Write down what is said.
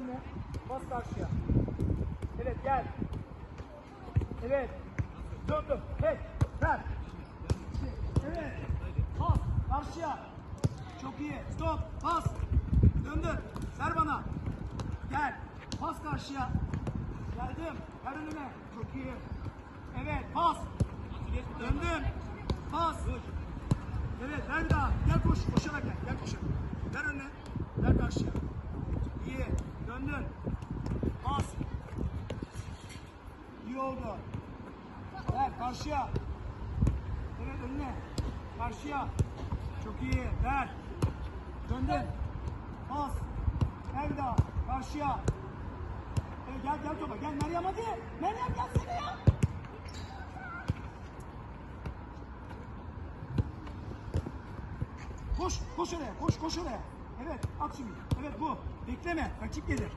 önüne. Bas karşıya. Evet gel. Evet. Dön dön. Hey. Ver. Evet. Pas. Karşıya. Çok iyi. Stop. Pas. Döndür. Ver bana. Gel. Pas karşıya. Geldim. Ver önüme. Çok iyi. Evet. Pas. Döndüm. Pas. Evet. Ver bir daha. Gel koş. Koşarak gel. Gel koşarak. Ver önüne. Ver karşıya. İyi. Döndün. Pas. İyi oldu. Ver karşıya. Evet önüne. Karşıya. Çok iyi. Ver. Döndün. Pas. Ver bir daha. Karşıya. Evet, gel gel topa. Gel Meryem hadi. Meryem gelsene ya. Koş. Koş oraya. Koş koş oraya. Evet at şimdi. Evet bu. Bekleme. Rakip gelir.